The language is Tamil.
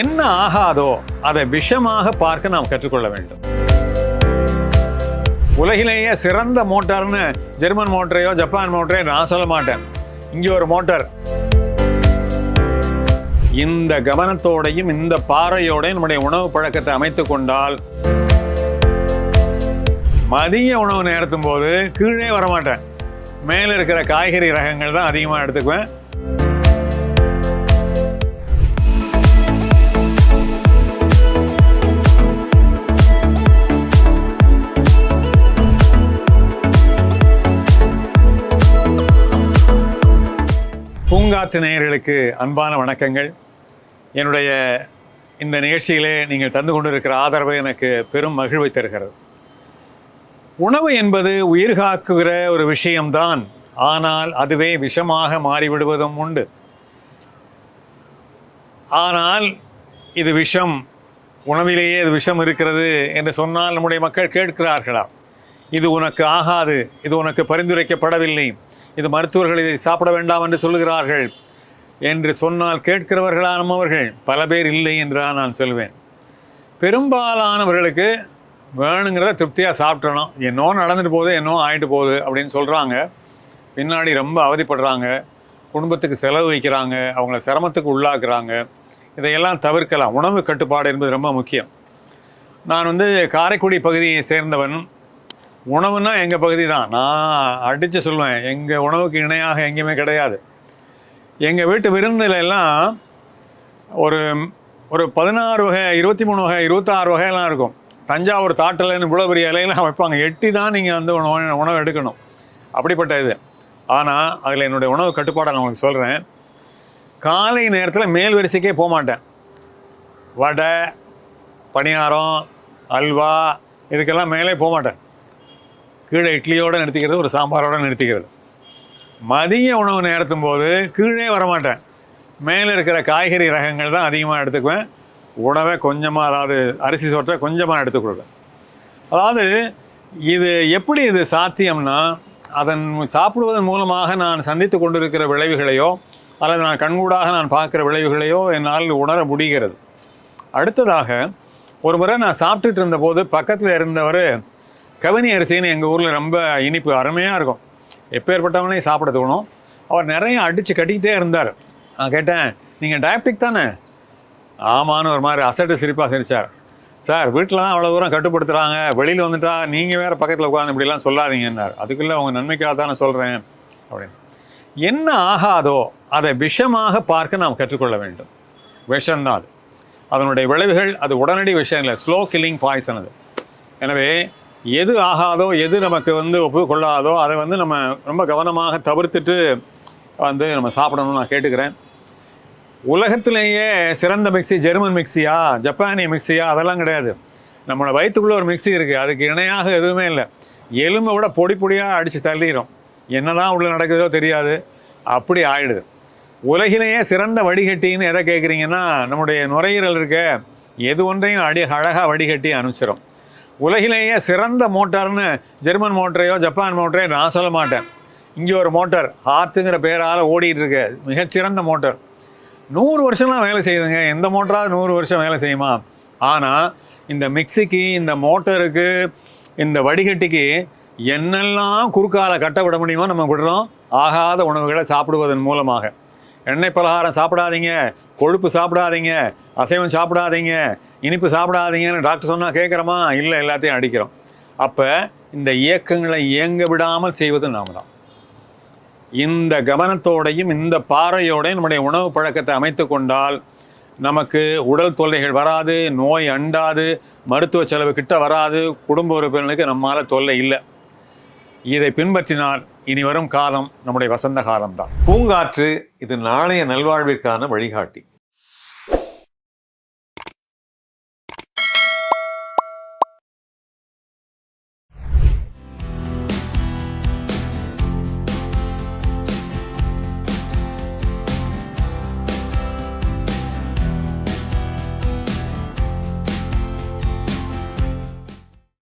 என்ன ஆகாதோ அதை விஷமாக பார்க்க நாம் கற்றுக்கொள்ள வேண்டும். உலகிலேயே சிறந்த மோட்டார்னு ஜெர்மன் மோட்டரையோ ஜப்பான் மோட்டரையோ நான் சொல்ல மாட்டேன். இங்கே ஒரு மோட்டார். இந்த கவனத்தோடையும் இந்த பாறையோடையும் நம்முடைய உணவு பழக்கத்தை அமைத்துக் கொண்டால் மதிய உணவு நேரத்தும் போது கீழே வரமாட்டேன். மேலே இருக்கிற காய்கறி ரகங்கள் தான் அதிகமாக எடுத்துக்குவேன். பூங்காற்று நேயர்களுக்கு அன்பான வணக்கங்கள். என்னுடைய இந்த நிகழ்ச்சியிலே நீங்கள் தந்து கொண்டிருக்கிற ஆதரவு எனக்கு பெரும் மகிழ்வை தருகிறது. உணவு என்பது உயிர் காக்குகிற ஒரு விஷயம்தான். ஆனால் அதுவே விஷமாக மாறிவிடுவதும் உண்டு. ஆனால் இது விஷம் உணவிலேயே இது விஷம் இருக்கிறது என்று சொன்னால் நம்முடைய மக்கள் கேட்கிறார்களா? இது உனக்கு ஆகாது இது உனக்கு பரிந்துரைக்கப்படவில்லை. இது மருத்துவர்கள் இதை சாப்பிட வேண்டாம் என்று சொல்லுகிறார்கள் என்று சொன்னால் கேட்கிறவர்களானவர்கள் பல பேர் இல்லை என்றுதான் நான் சொல்வேன். பெரும்பாலானவர்களுக்கு வேணுங்கிறத திருப்தியாக சாப்பிட்றணும் என்னோ நடந்துட்டு போகுது என்னோ ஆகிட்டு போகுது அப்படின்னு சொல்கிறாங்க பின்னாடி ரொம்ப அவதிப்படுறாங்க. குடும்பத்துக்கு செலவு வைக்கிறாங்க. அவங்கள சிரமத்துக்கு உள்ளாக்குறாங்க. இதையெல்லாம் தவிர்க்கலாம். உணவு கட்டுப்பாடு என்பது ரொம்ப முக்கியம். நான் வந்து காரைக்குடி பகுதியை சேர்ந்தவன். உணவுன்னா எங்கள் பகுதி தான் நான் அடித்து சொல்லுவேன் எங்கள் உணவுக்கு இணையாக எங்கேயுமே கிடையாது. எங்கள் வீட்டு விருந்தில் எல்லாம் ஒரு ஒரு பதினாறு வகை இருபத்தி மூணு வகை இருபத்தாறு வகையெல்லாம் இருக்கும். தஞ்சாவூர் தாட்டலைன்னு இவ்வளோ பெரிய இலையெல்லாம் வைப்பாங்க எட்டி தான் நீங்கள் வந்து உணவு உணவு எடுக்கணும். அப்படிப்பட்ட இது. ஆனால் அதில் என்னுடைய உணவு கட்டுப்பாடை நான் உங்களுக்கு சொல்கிறேன் காலை நேரத்தில் மேல் வரிசைக்கே போக மாட்டேன். வடை பணியாரம் அல்வா இதுக்கெல்லாம் மேலே போக மாட்டேன். கீழே இட்லியோடு நிறுத்திக்கிறது ஒரு சாம்பாரோடு நிறுத்திக்கிறது. மதிய உணவு நேரத்தும் போது கீழே வரமாட்டேன். மேலே இருக்கிற காய்கறி ரகங்கள் தான் அதிகமாக எடுத்துக்குவேன். உணவை கொஞ்சமாக அதாவது அரிசி சோற்றை கொஞ்சமாக எடுத்துக்கொள்வேன் அதாவது இது எப்படி இது சாத்தியம்னா அதன் சாப்பிடுவதன் மூலமாக நான் சந்தித்து கொண்டிருக்கிற விளைவுகளையோ அல்லது நான் கண்கூடாக நான் பார்க்குற விளைவுகளையோ என்னால் உணர முடிகிறது. அடுத்ததாக ஒரு முறை நான் சாப்பிட்டுட்டு இருந்தபோது பக்கத்தில் இருந்தவர் கவினி அரிசின்னு எங்கள் ஊரில் ரொம்ப இனிப்பு அருமையாக இருக்கும். எப்பேற்பட்டவனையும் சாப்பிட தோணும். அவர் நிறைய அடித்து கட்டிக்கிட்டே இருந்தார். நான் கேட்டேன் நீங்கள் டயபெட்டிக் தானே? ஆமான்னு ஒரு மாதிரி அசட்டு சிரிப்பாக சிரிச்சார். சார் வீட்டில் தான் அவ்வளோ தூரம் கட்டுப்படுத்துகிறாங்க வெளியில் வந்துட்டா நீங்கள் வேறு பக்கத்தில் உட்காந்து இப்படிலாம் சொல்லாதீங்கன்னார். அதுக்குள்ளே உங்கள் நன்மைக்காக தானே சொல்கிறேன் அப்படின்னு. என்ன ஆகாதோ அதை விஷமாக பார்க்க நாம் கற்றுக்கொள்ள வேண்டும். விஷம்தான் அது. அதனுடைய விளைவுகள் அது உடனடி விஷயம் இல்லை ஸ்லோ கில்லிங் பாய்சன் அது. எனவே எது ஆகாதோ எது நமக்கு வந்து ஒப்புக்கொள்ளாதோ அதை வந்து நம்ம ரொம்ப கவனமாக தவிர்த்துட்டு வந்து நம்ம சாப்பிடணும்னு நான் கேட்டுக்கிறேன். உலகத்திலேயே சிறந்த மிக்ஸி ஜெர்மன் மிக்ஸியா ஜப்பானிய மிக்ஸியா அதெல்லாம் கிடையாது. நம்மளோட வயிற்றுக்குள்ளே ஒரு மிக்ஸி இருக்குது அதுக்கு இணையாக எதுவுமே இல்லை. எலும்பை விட பொடி பொடியாக அடித்து தள்ளிடும் என்னதான் உள்ளே நடக்குதோ தெரியாது. அப்படி ஆயிடுது. உலகிலேயே சிறந்த வடிகட்டின்னு எதை கேட்குறீங்கன்னா நம்முடைய நுரையீரல் இருக்க எது ஒன்றையும் அடி அழகாக வடிகட்டி அனுப்பிச்சிடும் உலகிலேயே சிறந்த மோட்டார்னு ஜெர்மன் மோட்டரையோ ஜப்பான் மோட்டரையோ நான் சொல்ல மாட்டேன். இங்கே ஒரு மோட்டார் ஆர்த்துங்கிற பேரால் ஓடிட்டு இருக்கு. மிகச்சிறந்த மோட்டார். நூறு வருஷம்லாம் வேலை செய்யுதுங்க. எந்த மோட்டராவது நூறு வருஷம் வேலை செய்யுமா? ஆனால் இந்த மிக்சிக்கு இந்த மோட்டருக்கு இந்த வடிகட்டிக்கு என்னெல்லாம் குறுக்கால கட்ட விட முடியுமோ நம்ம விடுறோம். ஆகாத உணவுகளை சாப்பிடுவதன் மூலமாக. எண்ணெய் பலகாரம் சாப்பிடாதீங்க. கொழுப்பு சாப்பிடாதீங்க. அசைவம் சாப்பிடாதீங்க. இனிப்பு சாப்பிடாதீங்கன்னு டாக்டர் சொன்னால் கேட்குறோமா இல்லை எல்லாத்தையும் அடிக்கிறோம். அப்போ இந்த இயக்கங்களை இயங்க விடாமல் செய்வது நாம் தான் இந்த கவனத்தோடையும் இந்த பாறையோடையும் நம்முடைய உணவு பழக்கத்தை அமைத்து கொண்டால் நமக்கு உடல் தொல்லைகள் வராது நோய் அண்டாது மருத்துவ செலவு கிட்ட வராது குடும்ப உறுப்பினர்களுக்கு நம்மால் தொல்லை இல்லை. இதை பின்பற்றினால் இனி வரும் காலம் நம்முடைய வசந்த காலம்தான். பூங்காற்று இது நாளைய நல்வாழ்விற்கான வழிகாட்டி.